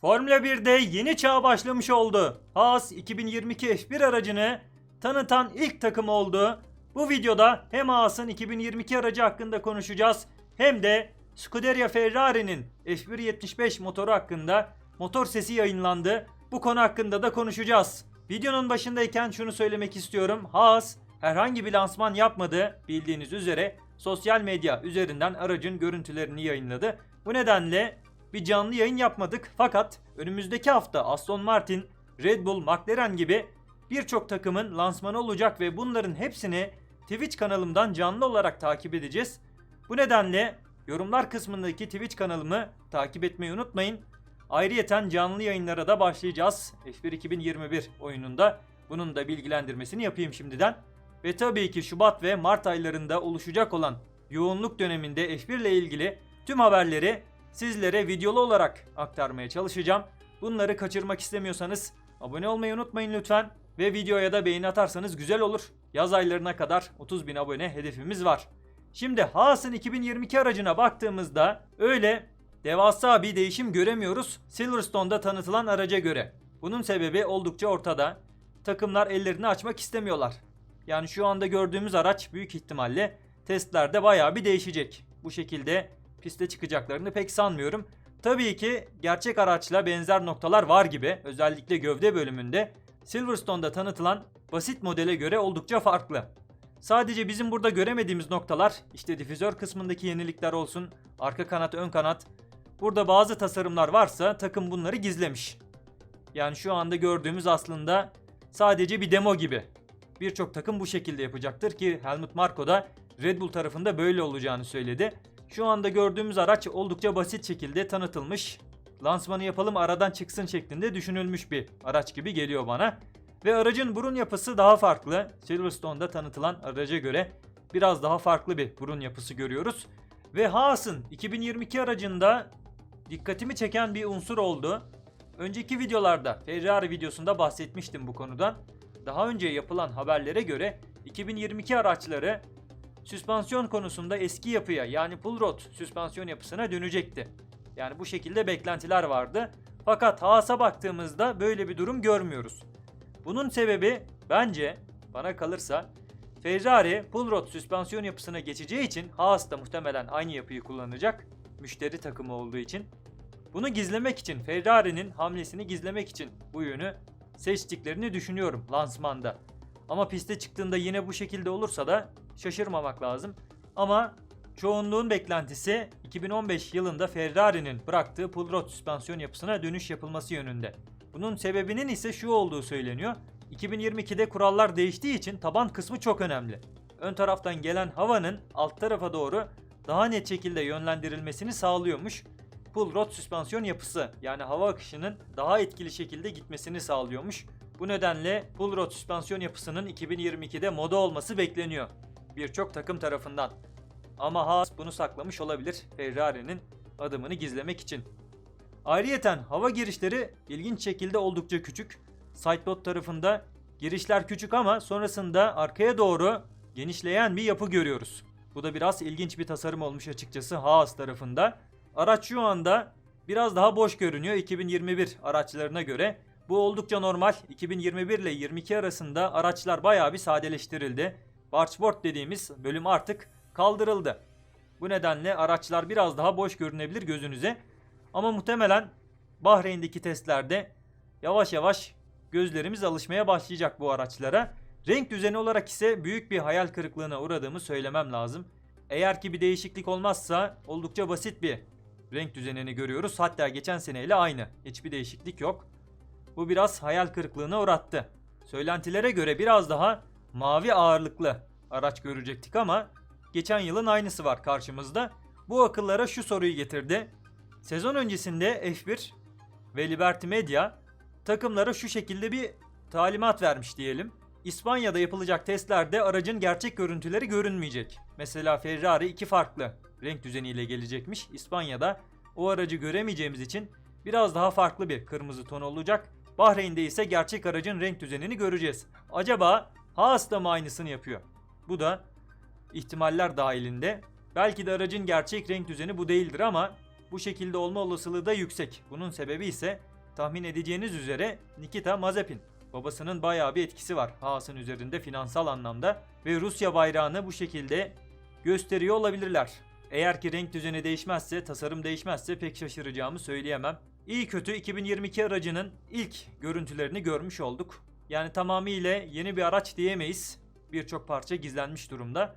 Formula 1'de yeni çağ başlamış oldu. Haas 2022 F1 aracını tanıtan ilk takım oldu. Bu videoda hem Haas'ın 2022 aracı hakkında konuşacağız hem de Scuderia Ferrari'nin F1 75 motoru hakkında motor sesi yayınlandı. Bu konu hakkında da konuşacağız. Videonun başındayken şunu söylemek istiyorum. Haas herhangi bir lansman yapmadı. Bildiğiniz üzere sosyal medya üzerinden aracın görüntülerini yayınladı. Bu nedenle bir canlı yayın yapmadık fakat önümüzdeki hafta Aston Martin, Red Bull, McLaren gibi birçok takımın lansmanı olacak ve bunların hepsini Twitch kanalımdan canlı olarak takip edeceğiz. Bu nedenle yorumlar kısmındaki Twitch kanalımı takip etmeyi unutmayın. Ayrıyeten canlı yayınlara da başlayacağız. F1 2021 oyununda bunun da bilgilendirmesini yapayım şimdiden. Ve tabii ki Şubat ve Mart aylarında oluşacak olan yoğunluk döneminde F1 ile ilgili tüm haberleri sizlere videolu olarak aktarmaya çalışacağım. Bunları kaçırmak istemiyorsanız abone olmayı unutmayın lütfen. Ve videoya da beğeni atarsanız güzel olur. Yaz aylarına kadar 30 bin abone hedefimiz var. Şimdi Haas'ın 2022 aracına baktığımızda öyle devasa bir değişim göremiyoruz Silverstone'da tanıtılan araca göre. Bunun sebebi oldukça ortada. Takımlar ellerini açmak istemiyorlar. Yani şu anda gördüğümüz araç büyük ihtimalle testlerde bayağı bir değişecek. Bu şekilde piste çıkacaklarını pek sanmıyorum. Tabii ki gerçek araçla benzer noktalar var gibi. Özellikle gövde bölümünde Silverstone'da tanıtılan basit modele göre oldukça farklı. Sadece bizim burada göremediğimiz noktalar işte difüzör kısmındaki yenilikler olsun, arka kanat, ön kanat. Burada bazı tasarımlar varsa takım bunları gizlemiş. Yani şu anda gördüğümüz aslında sadece bir demo gibi. Birçok takım bu şekilde yapacaktır ki Helmut Marko da Red Bull tarafında böyle olacağını söyledi. Şu anda gördüğümüz araç oldukça basit şekilde tanıtılmış. Lansmanı yapalım aradan çıksın şeklinde düşünülmüş bir araç gibi geliyor bana. Ve aracın burun yapısı daha farklı. Silverstone'da tanıtılan araca göre biraz daha farklı bir burun yapısı görüyoruz. Ve Haas'ın 2022 aracında dikkatimi çeken bir unsur oldu. Önceki videolarda Ferrari videosunda bahsetmiştim bu konudan. Daha önce yapılan haberlere göre 2022 araçları süspansiyon konusunda eski yapıya yani pull rod süspansiyon yapısına dönecekti. Yani bu şekilde beklentiler vardı. Fakat Haas'a baktığımızda böyle bir durum görmüyoruz. Bunun sebebi bence bana kalırsa Ferrari pull rod süspansiyon yapısına geçeceği için Haas da muhtemelen aynı yapıyı kullanacak. Müşteri takımı olduğu için. Bunu gizlemek için Ferrari'nin hamlesini gizlemek için bu yönü seçtiklerini düşünüyorum lansmanda. Ama piste çıktığında yine bu şekilde olursa da şaşırmamak lazım. Ama çoğunluğun beklentisi 2015 yılında Ferrari'nin bıraktığı pull rod süspansiyon yapısına dönüş yapılması yönünde. Bunun sebebinin ise şu olduğu söyleniyor. 2022'de kurallar değiştiği için taban kısmı çok önemli. Ön taraftan gelen havanın alt tarafa doğru daha net şekilde yönlendirilmesini sağlıyormuş. Pull rod süspansiyon yapısı yani hava akışının daha etkili şekilde gitmesini sağlıyormuş. Bu nedenle pull rod süspansiyon yapısının 2022'de moda olması bekleniyor birçok takım tarafından. Ama Haas bunu saklamış olabilir Ferrari'nin adımını gizlemek için. Ayrıyeten hava girişleri ilginç şekilde oldukça küçük. Sidepod tarafında girişler küçük ama sonrasında arkaya doğru genişleyen bir yapı görüyoruz. Bu da biraz ilginç bir tasarım olmuş açıkçası Haas tarafında. Araç şu anda biraz daha boş görünüyor 2021 araçlarına göre. Bu oldukça normal. 2021 ile 22 arasında araçlar bayağı bir sadeleştirildi. Bargeboard dediğimiz bölüm artık kaldırıldı. Bu nedenle araçlar biraz daha boş görünebilir gözünüze. Ama muhtemelen Bahreyn'deki testlerde yavaş yavaş gözlerimiz alışmaya başlayacak bu araçlara. Renk düzeni olarak ise büyük bir hayal kırıklığına uğradığımı söylemem lazım. Eğer ki bir değişiklik olmazsa oldukça basit bir renk düzenini görüyoruz. Hatta geçen seneyle aynı. Hiçbir değişiklik yok. Bu biraz hayal kırıklığına uğrattı. Söylentilere göre biraz daha mavi ağırlıklı araç görecektik ama geçen yılın aynısı var karşımızda. Bu akıllara şu soruyu getirdi. Sezon öncesinde F1 ve Liberty Media takımlara şu şekilde bir talimat vermiş diyelim. İspanya'da yapılacak testlerde aracın gerçek görüntüleri görünmeyecek. Mesela Ferrari iki farklı renk düzeniyle gelecekmiş. İspanya'da o aracı göremeyeceğimiz için biraz daha farklı bir kırmızı ton olacak. Bahreyn'de ise gerçek aracın renk düzenini göreceğiz. Acaba Haas da mı aynısını yapıyor? Bu da ihtimaller dahilinde. Belki de aracın gerçek renk düzeni bu değildir ama Bu şekilde olma olasılığı da yüksek. Bunun sebebi ise tahmin edeceğiniz üzere Nikita Mazepin. Babasının bayağı bir etkisi var Haas'ın üzerinde finansal anlamda ve Rusya bayrağını bu şekilde gösteriyor olabilirler. Eğer ki renk düzeni değişmezse, tasarım değişmezse pek şaşıracağımı söyleyemem. İyi kötü 2022 aracının ilk görüntülerini görmüş olduk. Yani tamamıyla yeni bir araç diyemeyiz. Birçok parça gizlenmiş durumda.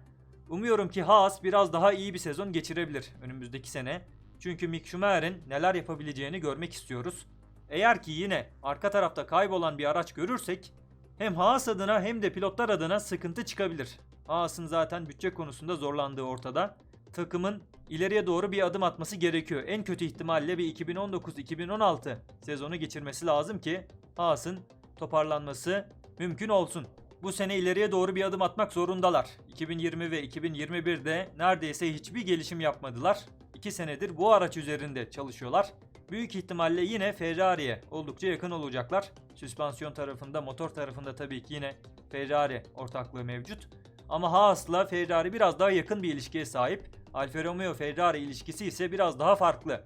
Umuyorum ki Haas biraz daha iyi bir sezon geçirebilir önümüzdeki sene. Çünkü Mick Schumacher'in neler yapabileceğini görmek istiyoruz. Eğer ki yine arka tarafta kaybolan bir araç görürsek hem Haas adına hem de pilotlar adına sıkıntı çıkabilir. Haas'ın zaten bütçe konusunda zorlandığı ortada. Takımın ileriye doğru bir adım atması gerekiyor. En kötü ihtimalle bir 2019-2016 sezonu geçirmesi lazım ki Haas'ın toparlanması mümkün olsun. Bu sene ileriye doğru bir adım atmak zorundalar. 2020 ve 2021'de neredeyse hiçbir gelişim yapmadılar. 2 senedir bu araç üzerinde çalışıyorlar. Büyük ihtimalle yine Ferrari'ye oldukça yakın olacaklar. Süspansiyon tarafında, motor tarafında tabii ki yine Ferrari ortaklığı mevcut. Ama Haas'la Ferrari biraz daha yakın bir ilişkiye sahip. Alfa Romeo Ferrari ilişkisi ise biraz daha farklı.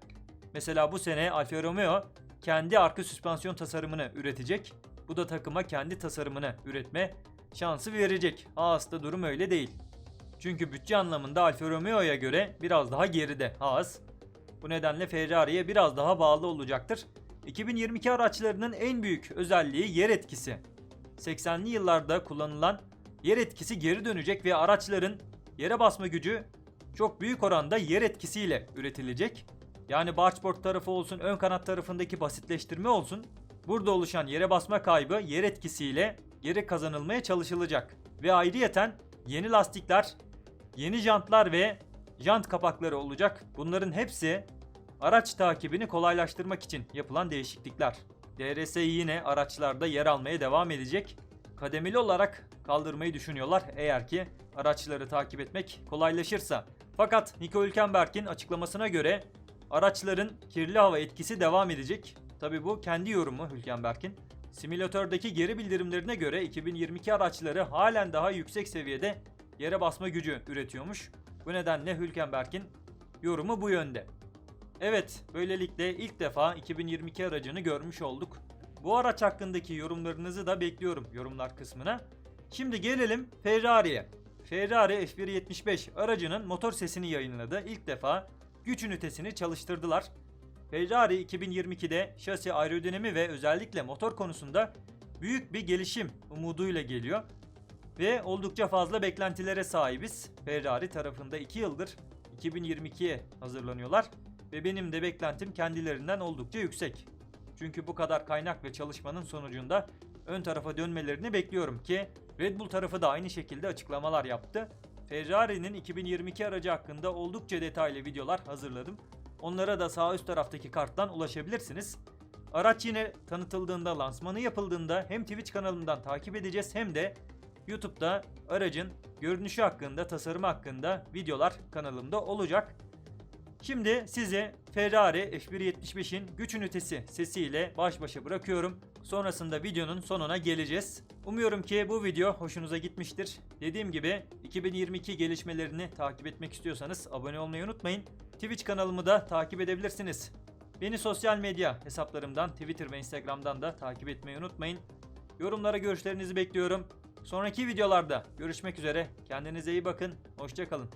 Mesela bu sene Alfa Romeo kendi arka süspansiyon tasarımını üretecek. Bu da takıma kendi tasarımını üretme şansı verecek. Haas'ta durum öyle değil. Çünkü bütçe anlamında Alfa Romeo'ya göre biraz daha geride Haas. Bu nedenle Ferrari'ye biraz daha bağlı olacaktır. 2022 araçlarının en büyük özelliği yer etkisi. 80'li yıllarda kullanılan yer etkisi geri dönecek ve araçların yere basma gücü çok büyük oranda yer etkisiyle üretilecek. Yani bargeboard tarafı olsun, ön kanat tarafındaki basitleştirme olsun. Burada oluşan yere basma kaybı yer etkisiyle geri kazanılmaya çalışılacak. Ve ayrıyeten yeni lastikler, yeni jantlar ve jant kapakları olacak. Bunların hepsi araç takibini kolaylaştırmak için yapılan değişiklikler. DRS yine araçlarda yer almaya devam edecek. Kademeli olarak kaldırmayı düşünüyorlar eğer ki araçları takip etmek kolaylaşırsa. Fakat Nico Hülkenberg'in açıklamasına göre araçların kirli hava etkisi devam edecek. Tabi bu kendi yorumu Hülkenberg'in. Simülatördeki geri bildirimlerine göre 2022 araçları halen daha yüksek seviyede yere basma gücü üretiyormuş. Bu nedenle Hülkenberg'in yorumu bu yönde. Evet, böylelikle ilk defa 2022 aracını görmüş olduk. Bu araç hakkındaki yorumlarınızı da bekliyorum yorumlar kısmına. Şimdi gelelim Ferrari'ye. Ferrari F175 aracının motor sesini yayınladı. İlk defa güç ünitesini çalıştırdılar. Ferrari 2022'de şasi aerodinami ve özellikle motor konusunda büyük bir gelişim umuduyla geliyor. Ve oldukça fazla beklentilere sahibiz. Ferrari tarafında 2 yıldır 2022'ye hazırlanıyorlar. Ve benim de beklentim kendilerinden oldukça yüksek. Çünkü bu kadar kaynak ve çalışmanın sonucunda ön tarafa dönmelerini bekliyorum ki Red Bull tarafı da aynı şekilde açıklamalar yaptı. Ferrari'nin 2022 aracı hakkında oldukça detaylı videolar hazırladım. Onlara da sağ üst taraftaki karttan ulaşabilirsiniz. Araç yine tanıtıldığında, lansmanı yapıldığında hem Twitch kanalından takip edeceğiz hem de YouTube'da aracın görünüşü hakkında, tasarımı hakkında videolar kanalımda olacak. Şimdi sizi Ferrari F175'in güç ünitesi sesiyle baş başa bırakıyorum. Sonrasında videonun sonuna geleceğiz. Umuyorum ki bu video hoşunuza gitmiştir. Dediğim gibi 2022 gelişmelerini takip etmek istiyorsanız abone olmayı unutmayın. Twitch kanalımı da takip edebilirsiniz. Beni sosyal medya hesaplarımdan Twitter ve Instagram'dan da takip etmeyi unutmayın. Yorumlara görüşlerinizi bekliyorum. Sonraki videolarda görüşmek üzere. Kendinize iyi bakın. Hoşçakalın.